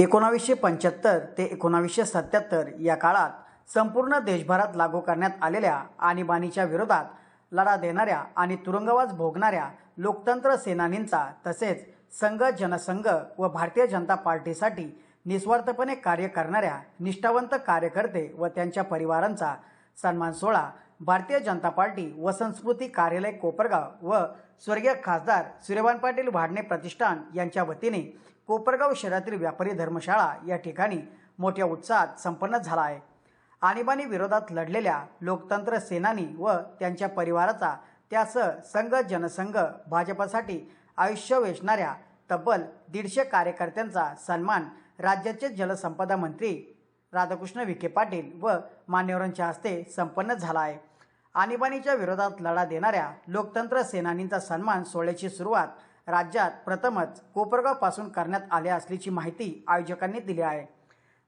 एकोणावीसशे पंच्याहत्तर ते एकोणावीसशे सत्याहत्तर या काळात संपूर्ण देशभरात लागू करण्यात आलेल्या आणीबाणीच्या विरोधात लढा देणाऱ्या आणि तुरुंगवास भोगणाऱ्या लोकतंत्र सेनानींचा तसेच संघ जनसंघ व भारतीय जनता पार्टीसाठी निस्वार्थपणे कार्य करणाऱ्या निष्ठावंत कार्यकर्ते व त्यांच्या परिवारांचा सन्मान सोहळा भारतीय जनता पार्टी व संस्कृती कार्यालय कोपरगाव व स्वर्गीय खासदार सूर्यवान पाटील वाढणे प्रतिष्ठान यांच्या वतीने कोपरगाव शहरातील व्यापारी धर्मशाळा या ठिकाणी मोठ्या उत्साहात संपन्न झाला आहे. आणीबाणी विरोधात लढलेल्या लोकतंत्र सेनानी व त्यांच्या परिवाराचा त्यासह संघ जनसंघ भाजपासाठी आयुष्य वेचणाऱ्या तब्बल दीडशे कार्यकर्त्यांचा सन्मान राज्याचे जलसंपदा मंत्री राधाकृष्ण विखे पाटील व मान्यवरांच्या हस्ते संपन्न झाला आहे. आणीबाणीच्या विरोधात लढा देणाऱ्या लोकतंत्र सेनानींचा सन्मान सोहळ्याची सुरुवात राज्यात प्रथमच कोपरगावपासून करण्यात आल्या असल्याची माहिती आयोजकांनी दिली आहे.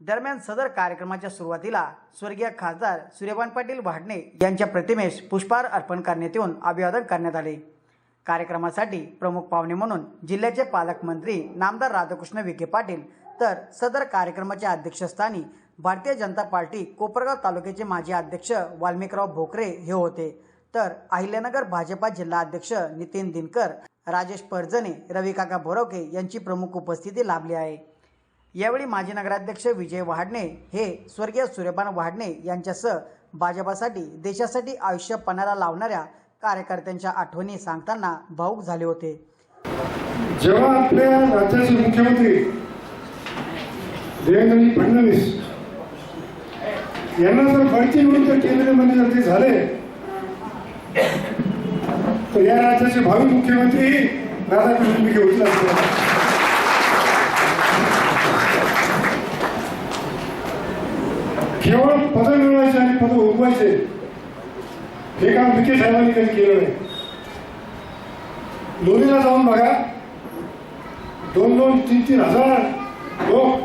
दरम्यान सदर कार्यक्रमाच्या सुरुवातीला स्वर्गीय खासदार सूर्यभान पाटील वाढणे यांच्या प्रतिमेस पुष्पहार अर्पण करण्यात येऊन अभिवादन करण्यात आले. कार्यक्रमासाठी प्रमुख पाहुणे म्हणून जिल्ह्याचे पालकमंत्री नामदार राधाकृष्ण विखे पाटील तर सदर कार्यक्रमाच्या अध्यक्षस्थानी भारतीय जनता पार्टी कोपरगाव तालुक्याचे माजी अध्यक्ष वाल्मिकराव भोकरे हे होते. तर अहिल्यानगर भाजपा जिल्हा अध्यक्ष नितीन दिनकर राजेश परजणे रविकाका बोरवके यांची प्रमुख उपस्थिती लाभली आहे. यावेळी माजी नगराध्यक्ष विजय वाढणे हे स्वर्गीय सूर्यपान वाढणे यांच्यासह भाजपासाठी देशासाठी आयुष्य पणाला लावणाऱ्या कार्यकर्त्यांच्या आठवणी सांगताना भाऊक झाले होते. जेव्हा आपल्या राज्याचे मुख्यमंत्री देवेंद्रजी फडणवीस यांना जर बढती म्हणून केंद्रीय मंत्री झाले तर या राज्याचे भावी मुख्यमंत्री राधाकृष्ण विखे होतील केवळ पद मिळवायचे आणि पद उगवायचे हे काम विखे साहेबांनी कधी केलं नाही लोणीला जाऊन बघा. दोन दोन तीन तीन हजार लोक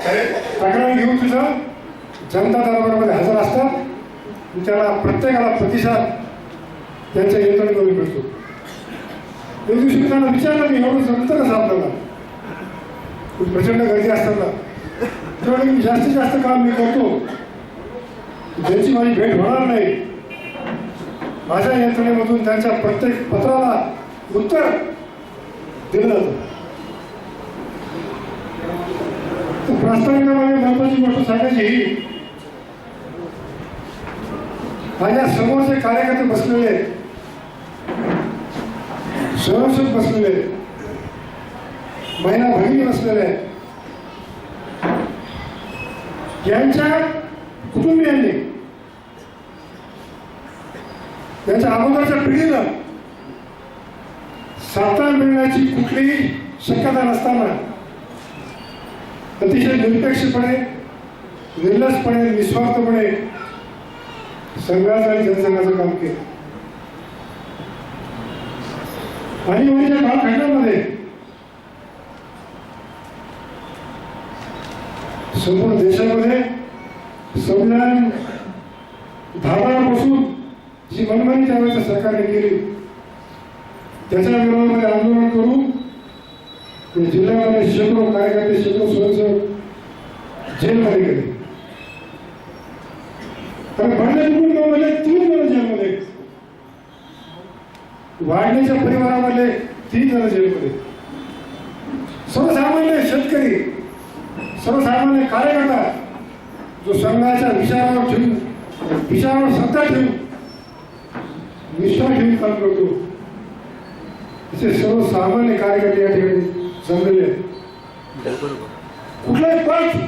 तक्रारी घेऊन तिथं जनता दरबारमध्ये हजर असतात. त्याला प्रत्येकाला प्रतिसाद त्यांच्या यंत्रणेकडून मिळतो एक दिवशी त्यांना विचारलं मी एवढं जमतं कसं आपल्याला. प्रचंड गर्दी असताना. तेवढं मी जास्तीत जास्त काम मी करतो. ज्याची माझी भेट होणार नाही माझ्या यंत्रणेमधून त्यांच्या प्रत्येक पत्राला उत्तर दिलं जातं. प्रास्ताविकामध्ये महत्वाची गोष्ट सांगायची ही माझ्या समोरचे कार्यकर्ते बसलेले आहेत. स्वयंसेवक बसलेले आहेत. महिला भगिनी बसलेल्या आहेत यांच्या कुटुंबियांनी त्यांच्या अगोदरच्या पिढीनं सत्ता मिळण्याची कुठलीही शक्यता नसताना अतिशय निरपेक्षपणे निर्लसपणे निस्वार्थपणे संघाचं आणि जनसंघाचं काम केलं आणीबाणीच्या कालखंडामध्ये संपूर्ण देशामध्ये संविधान धारणापासून जी मनमानी त्यावेळेच्या सरकारने केली त्याच्या विरोधामध्ये आंदोलन करून जिल्ह्यामध्ये शेकडो कार्यकर्ते शेकडो स्वयंसेवक जेलमध्ये गेले. कारण भांडण कुटुंबामध्ये तीन जण जेलमध्ये वाढण्याच्या परिवारामध्ये तीन जण जेलमध्ये सर्वसामान्य शेतकरी सर्वसामान्य कार्यकर्ता जो संघाच्या विचारावर ठेवून विचारावर सत्ता ठेवून निष्ठा ठेवून काम करतो. असे सर्वसामान्य कार्यकर्ते या ठिकाणी जमलेले आहेत. कुठलाही पद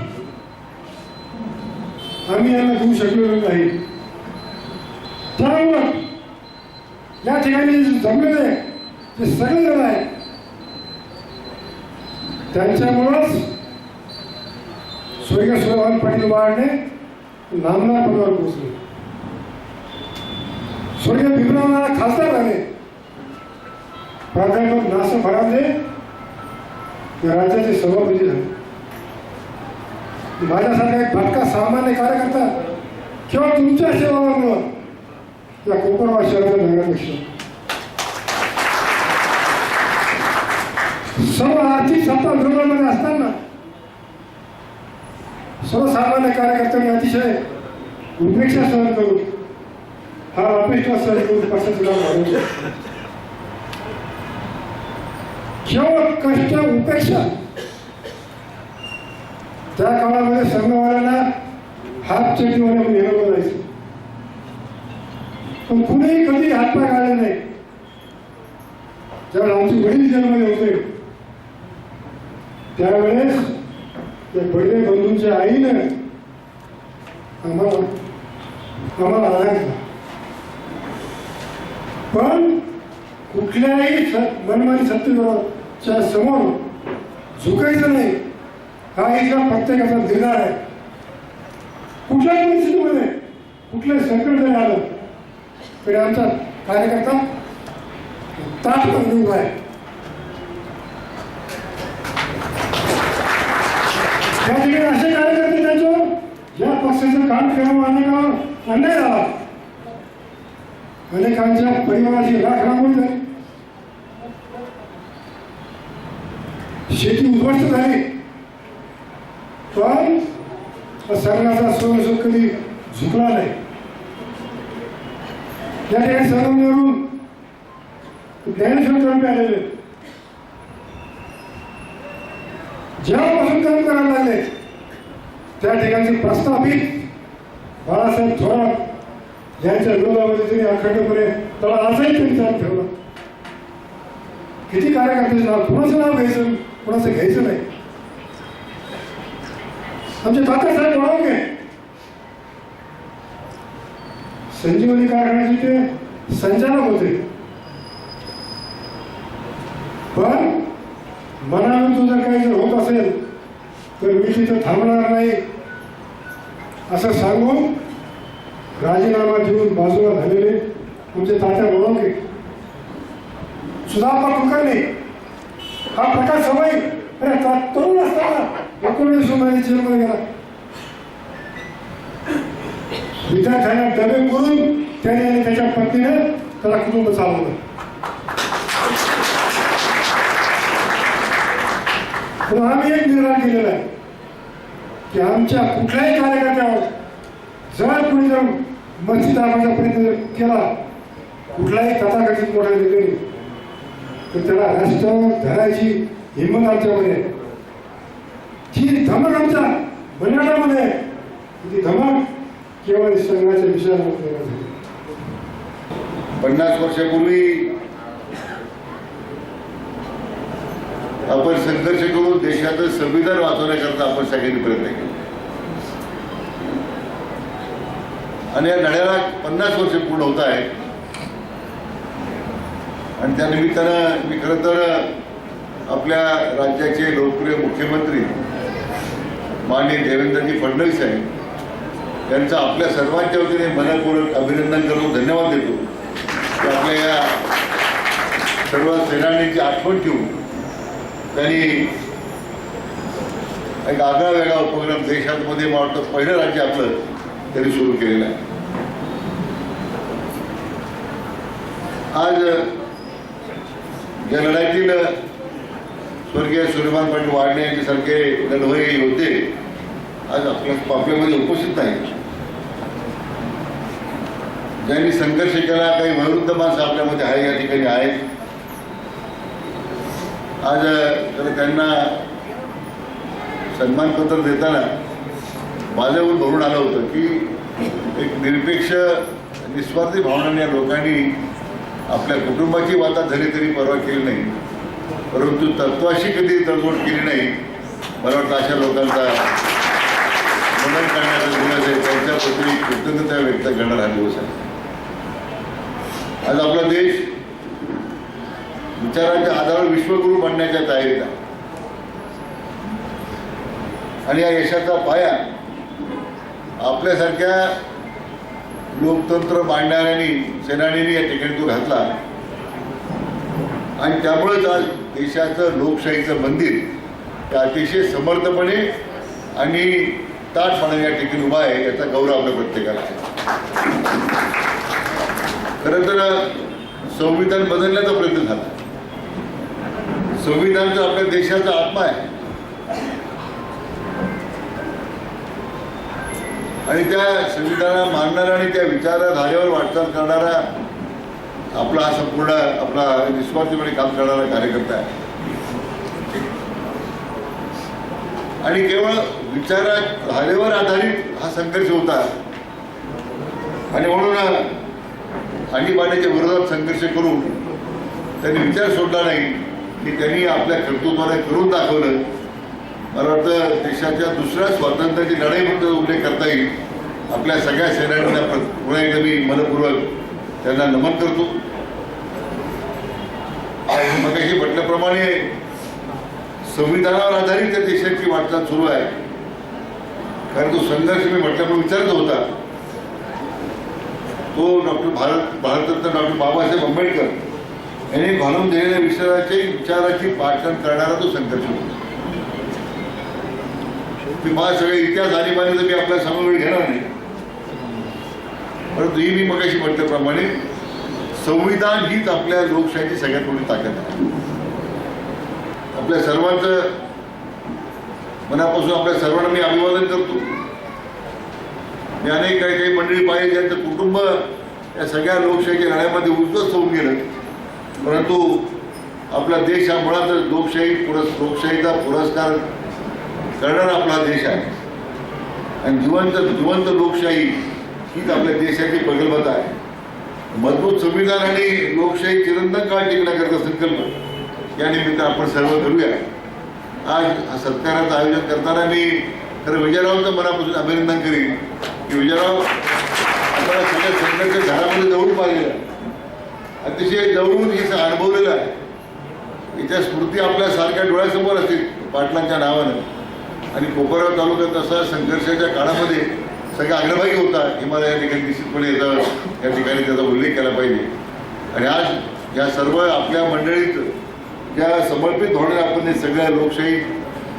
आम्ही यांना देऊ शकलेलो नाही. त्यामुळं या ठिकाणी जे जमलेले जे सगळे जण आहेत त्यांच्यामुळंच स्वर्गीय सुरभान पाटील वाढणे नामदार पदावर पोहोचले. स्वर्गीय भीमरावला खासदार झाले. प्राध्यापक नासर भरांदे राज्याचे सभापती झाले. माझ्यासारखा एक भटका सामान्य कार्यकर्ता किंवा तुमच्या सेवामुळं या कोपरगाव शहराचा नगराध्यक्ष सर्व आर्थिक सत्ता विरोधामध्ये असताना सर्वसामान्य कार्यकर्त्यांनी अतिशय उपेक्षा सहन करून हा अपेक्षा सहन करून पक्षाचं केवळ कष्ट उपेक्षा त्या काळामध्ये संघवाल्यांना हात चेटीवाल्या नेलं जायचं पण कुणीही कधी हातपाय काढले नाही. ज्यावेळेस आमचे वडील जन्मले होते त्यावेळेस त्या बडवे बंधूंच्या आईनं आम्हाला आम्हाला आणायचं पण कुठल्याही मनमानी सत्तेच्या समोर झुकायचं नाही. हा इथला प्रत्येकाचा निर्धार आहे. कुठल्याही परिस्थितीमध्ये कुठलंही संकट जरी आलं तरी कार्यकर्ता ताट करून उभा आहे. त्या ठिकाणी असे कार्यकर्ते त्यांच्यावर या पक्षाचं काम केलं अनेकावर अन्याय झाला अनेकांच्या परिवाराची राख राखून झाली शेती उद्ध्वस्त झाली. पण सरकारचा स्वयंसुख कधी झुकला नाही. या ठिकाणी संगमनेरून ज्ञानेश्वर तळपे आलेले जेव्हापासून काम करायला लागले त्या ठिकाणचे प्रस्थापित बाळासाहेब थोरात यांच्या विरोधामध्ये त्यांनी अखंडपणे त्याला आजही त्यांनी चालू ठेवला. किती कार्यकर्ते नाव कुणाचं नाव घ्यायचं कुणाचं घ्यायचं नाही. आमचे तात्यासाहेब वळवगे संजीवनी कारखान्याचे ते? संचालक होते. पण मनानं तुझं काही जर होत असेल तर मी तिथं थांबणार नाही. असं सांगून राजीनामा देऊन बाजूला झालेले तुमचे तात्या वळवगे सुधापा कुलकर्णी हा प्रकाश सवय अरे तरुण असताना एकोणीस महिने जेलमध्ये गेला. विद्यार्थ्यांना डबे करून त्याने आणि त्याच्या पत्नीने त्याला कुटुंब चालवलं पण आम्ही एक निर्णय केलेला आहे की आमच्या कुठल्याही कार्यकर्त्यावर जर कुणी जर मस्जिद दाबाचा प्रयत्न केला कुठलाही तथाकथित मोठा नेते तर त्याला राष्ट्र धरायची हिंमत आमच्यामध्ये आहे. धमक आमच्या बलिदानामध्ये ती धमक केवळ संघाच्या विषयामध्ये पन्नास वर्षापूर्वी आपण संघर्ष करून देशाचं संविधान वाचवण्याकरता आपण सगळ्यांनी प्रयत्न केले. आणि या लढ्याला पन्नास वर्ष पूर्ण होत आहे आणि त्या निमित्तानं मी खरं तर आपल्या राज्याचे लोकप्रिय मुख्यमंत्री माननीय देवेंद्रजी फडणवीस साहेब त्यांचं आपल्या सर्वांच्या वतीने मनपूर्वक अभिनंदन करतो धन्यवाद देतो. की आपल्या या सर्व सेनानीची आठवण ठेवून त्यांनी एक आगळा वेगळा उपक्रम देशामध्ये मला वाटतं पहिलं राज्य आपलं त्यांनी सुरू केलेलं आहे. आज या लढाईतील स्वर्गीय सूर्यमान पाटील वाढणे यांच्यासारखे लढवई होते आज आपल्या आपल्यामध्ये उपस्थित नाही. ज्यांनी संघर्ष केला काही वयोवृद्ध माणसं आपल्यामध्ये आहे या ठिकाणी आहेत. आज तर त्यांना सन्मानपत्र देताना माझ्यावर भरून आलं होतं की एक निरपेक्ष निस्वार्थी भावनाने या लोकांनी आपल्या कुटुंबाची वाता झाली तरी परवा केली नाही. परंतु तत्वाशी कधी तडजोड केली नाही मला वाटतं अशा लोकांचा मनन करण्याचा दिवस आहे त्यांच्याप्रती कृतज्ञता व्यक्त करणारा हा दिवस आहे. आज आपला देश विचारांच्या आधारावर विश्वगुरु बनण्याच्या तयारीत आहे. आणि या यशाचा पाया आपल्यासारख्या लोकतंत्र मांडणाऱ्यांनी सेनानींनी या ठिकाणी तो घातला. आणि त्यामुळेच आज देशाचं लोकशाहीचं मंदिर हे अतिशय समर्थपणे आणि ताटपणे या ठिकाणी उभा आहे याचा गौरव आपल्या प्रत्येकाला खरं तर संविधान बदलण्याचा प्रयत्न झाला. संविधान तर आपल्या देशाचा आत्मा आहे. आणि त्या संविधानाला मानणारा आणि त्या विचारधारेवर वाटचाल करणारा आपला हा संपूर्ण आपला निस्वार्थीपणे काम करणारा कार्यकर्ता आहे. आणि केवळ विचारधारेवर आधारित हा संघर्ष होता. आणि म्हणून आणीबाणीच्या विरोधात संघर्ष करून त्यांनी विचार सोडला नाही की त्यांनी आपल्या कर्तृत्वाने करून दाखवलं. मला वाटतं देशाच्या दुसऱ्या स्वातंत्र्याची लढाई म्हणून उल्लेख करता येईल. आपल्या सगळ्या सैन्यांना पुन्हा एकदा मी मनपूर्वक त्यांना नमन करतो. मग म्हटल्याप्रमाणे संविधानावर आधारित त्या देशाची वाटचाल सुरू आहे. कारण तो संघर्ष मी म्हटल्यामुळे विचारत होता. तो डॉक्टर भारत भारतरत्न डॉक्टर बाबासाहेब आंबेडकर यांनी घालून दिलेल्या विचाराची विचाराची पाठण करणारा तो संघर्ष होता. मी मला सगळे इतिहास आणि तर मी आपल्यासमोर वेळ घेणार नाही. परंतु ही मी मगाशी म्हटल्याप्रमाणे संविधान हीच आपल्या लोकशाहीची सगळ्यात मोठी ताकद आहे. आपल्या सर्वांचं मनापासून आपल्या सर्वांना मी अभिवादन करतो. मी अनेक काही काही मंडळी पाहिजे ज्यांचं कुटुंब या सगळ्या लोकशाहीच्या लढ्यामध्ये उद्ध्वस्त होऊन गेलं. परंतु आपला देश हा मुळातच लोकशाही पुरस् लोकशाहीचा पुरस्कार करणारा आपला देश आहे. आणि जिवंत जिवंत लोकशाही हीच आपल्या देशाची प्रगल्भता आहे. मजबूत संविधान आणि लोकशाही चिरंतन काळ टिकण्याकरता संकल्प. या निमित्त आपण सर्व करूया. आज हा सत्काराचं आयोजन करताना मी खरं विजयरावचं मनापासून अभिनंदन करीन की विजयराव आपल्याला सगळ्या संकटच्या झाडामध्ये जवळून पाहिलेलं आहे. अतिशय जवळून हे अनुभवलेलं आहे. याच्या स्मृती आपल्या सारख्या डोळ्यासमोर असतील पाटलांच्या नावानं. आणि कोपरगाव तालुक्यात तसा संघर्षाच्या काळामध्ये सगळा अग्रभागी होता हे मला या ठिकाणी निश्चितपणे याचा या ठिकाणी त्याचा उल्लेख केला पाहिजे. आणि आज या सर्व आपल्या मंडळीत ज्या समर्पित होणाऱ्या आपण हे सगळ्या लोकशाही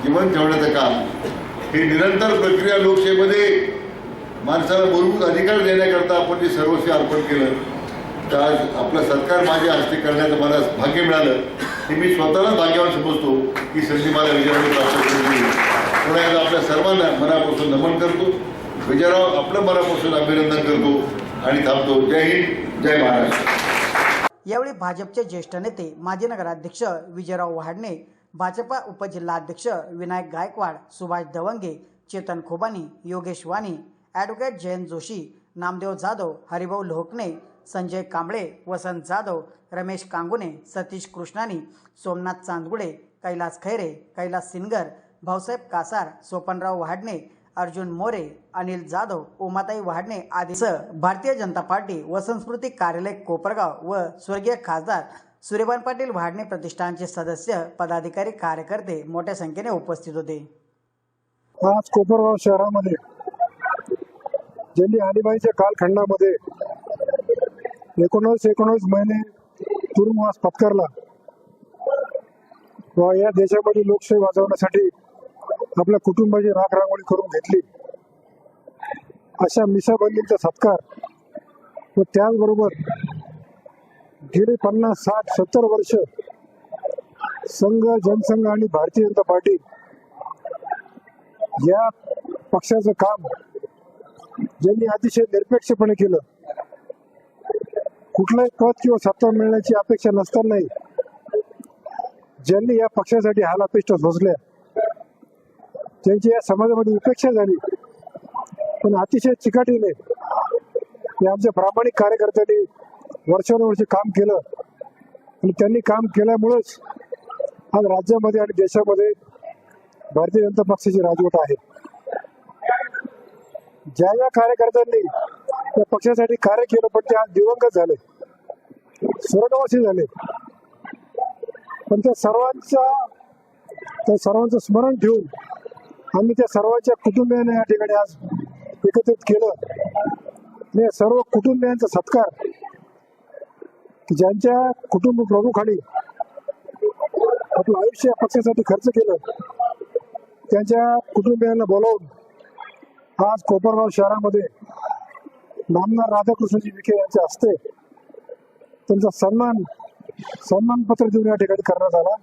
जिवंत ठेवण्याचं काम. हे निरंतर प्रक्रिया लोकशाहीमध्ये माणसाला मूलभूत अधिकार देण्याकरता आपण जे सर्वस्वी अर्पण केलं तर आज आपलं सत्कार माझ्या हस्ते करण्याचं मला भाग्य मिळालं. हे मी स्वतःला भाग्यवान समजतो. की संधी मला विजयामध्ये प्राप्त केली पुन्हा एकदा आपल्या सर्वांना मनापासून नमन करतो. विजयराव आपलं मनापासून अभिनंदन करतो आणि थांबतो. जय हिंद जय महाराष्ट्र. यावेळी भाजपचे ज्येष्ठ नेते माजी नगराध्यक्ष विजयराव वहाडणे भाजपा उपजिल्हाध्यक्ष विनायक गायकवाड सुभाष दवंगे चेतन खोबानी योगेश वाणी ॲडव्होकेट जयंत जोशी नामदेव जाधव हरिभाऊ लोहकणे संजय कांबळे वसंत जाधव रमेश कांगुने सतीश कृष्णानी सोमनाथ चांदगुडे कैलास खैरे कैलास सिनगर भाऊसाहेब कासार सोपनराव वहाडणे अर्जुन मोरे अनिल जाधव उमाताई वाढणे आदीसह भारतीय जनता पार्टी व संस्कृती कार्यालय कोपरगाव व स्वर्गीय खासदार सूर्यभान पाटील वाढणे प्रतिष्ठानचे सदस्य पदाधिकारी कार्यकर्ते मोठ्या संख्येने उपस्थित होते. आज कोपरगाव शहरामध्ये ज्यांनी आणीबाणीच्या कालखंडामध्ये एकोणीस एकोणीस महिने तुरुंगवास पत्करला. व या देशामध्ये लोकशाही वाजवण्यासाठी आपल्या कुटुंबाची राख रांगोळी करून घेतली. अशा मिसाबंदीचा सत्कार. व त्याचबरोबर गेली पन्नास साठ सत्तर वर्ष संघ जनसंघ आणि भारतीय जनता पार्टी या पक्षाचं काम ज्यांनी अतिशय निरपेक्षपणे केलं. कुठलंही पद किंवा सत्ता मिळण्याची अपेक्षा नसतानाही ज्यांनी या पक्षासाठी हालापेष्टा सोसल्या त्यांची या समाजामध्ये उपेक्षा झाली. पण अतिशय चिकाटीने या आमच्या प्रामाणिक कार्यकर्त्यांनी वर्षानुवर्षे काम केलं. आणि त्यांनी काम केल्यामुळंच आज राज्यामध्ये आणि देशामध्ये भारतीय जनता पक्षाची राजवट आहे. ज्या ज्या कार्यकर्त्यांनी त्या पक्षासाठी कार्य केलं पण ते आज दिवंगत झाले. स्वर्गवासी झाले. पण त्या सर्वांचा त्या सर्वांचं स्मरण ठेवून आम्ही त्या सर्वांच्या कुटुंबियांना या ठिकाणी आज एकत्रित केलं. या सर्व कुटुंबियांचा सत्कार ज्यांच्या कुटुंब प्रमुखाने आपलं आयुष्य या पक्षासाठी खर्च केलं त्यांच्या कुटुंबियांना बोलावून आज कोपरगाव शहरामध्ये नामदार राधाकृष्णजी विखे यांच्या हस्ते त्यांचा सन्मान सन्मानपत्र देऊन या ठिकाणी करण्यात आला.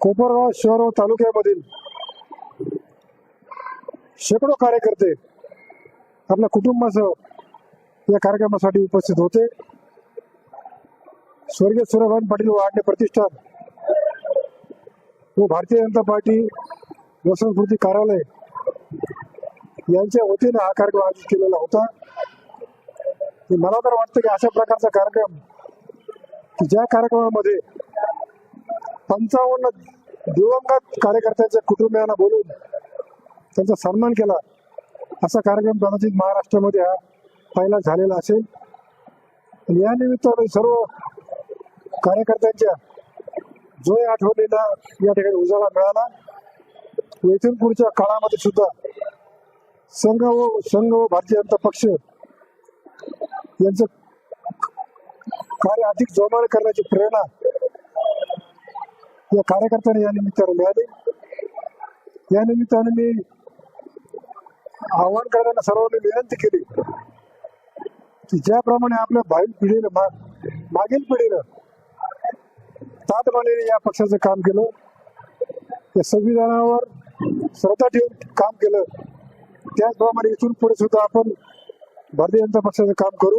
कोपरगाव शहर व तालुक्यामधील शेकडो कार्यकर्ते आपल्या कुटुंबासह या कार्यक्रमासाठी उपस्थित होते. स्वर्गीय सुरभान पाटील वाढणे प्रतिष्ठान व भारतीय जनता पार्टी व्यसनस्मृती कार्यालय यांच्या वतीनं हा कार्यक्रम आयोजित केलेला होता. मला तर वाटतं की अशा प्रकारचा कार्यक्रम की ज्या कार्यक्रमामध्ये पंचावन्न दिवंगत कार्यकर्त्यांच्या कुटुंबियांना बोलून त्यांचा सन्मान केला. असा कार्यक्रम कदाचित महाराष्ट्रामध्ये हा पहिला झालेला असेल. आणि या निमित्ताने सर्व कार्यकर्त्यांच्या जोय आठवणीला या ठिकाणी उजाळा मिळाला. येथून पुढच्या काळामध्ये सुद्धा संघ व संघ व भारतीय जनता पक्ष यांचं कार्य अधिक जोमाने करण्याची प्रेरणा या कार्यकर्त्यांना या निमित्ताने मिळाली. या निमित्ताने मी आव्हान करताना सर्वांनी विनंती केली. की ज्याप्रमाणे आपल्या भावी पिढीनं मा- मागील पिढीनं तातमानेने या पक्षाचं काम केलं या संविधानावर श्रद्धा ठेवून काम केलं त्याचप्रमाणे इथून पुढे सुद्धा आपण भारतीय जनता पक्षाचं काम करू.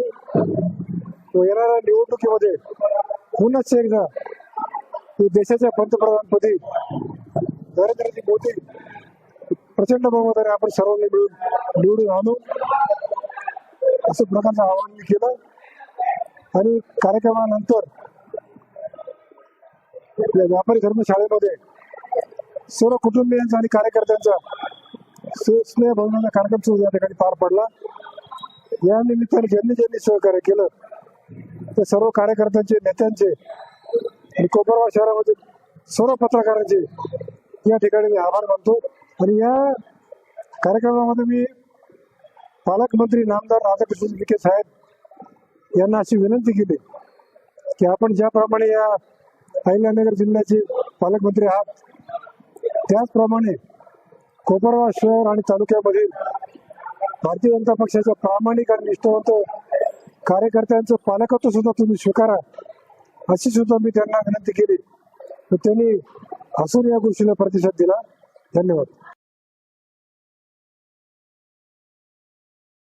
व येणाऱ्या निवडणुकीमध्ये पुन्हा एकदा देशाच्या पंतप्रधानपदी प्रचंड बहुमताने आपण सर्वांनी मिळून निवडून आणू असं प्रकारचं आवाहन मी केलं. आणि कार्यक्रमानंतर या व्यापारी धर्मशाळेमध्ये सर्व कुटुंबियांचा आणि कार्यकर्त्यांचा स्नेह भवनाचा कार्यक्रम सुरू या ठिकाणी पार पडला. या निमित्ताने ज्यांनी ज्यांनी सहकार्य केलं त्या सर्व कार्यकर्त्यांचे नेत्यांचे आणि कोपरगाव शहरामध्ये सर्व पत्रकारांचे या ठिकाणी मी आभार मानतो. आणि या कार्यक्रमामध्ये मी पालकमंत्री नामदार राधाकृष्ण विखे साहेब यांना अशी विनंती केली की आपण ज्याप्रमाणे या अहिल्यानगर जिल्ह्याचे पालकमंत्री आहात त्याचप्रमाणे कोपरगाव शहर आणि तालुक्यामधील भारतीय जनता पक्षाच्या प्रामाणिक आणि निष्ठावंत कार्यकर्त्यांचं पालकत्व सुद्धा तुम्ही स्वीकारा अशी सुद्धा मी त्यांना विनंती केली. तर त्यांनी असून या गोष्टीला प्रतिसाद दिला. धन्यवाद.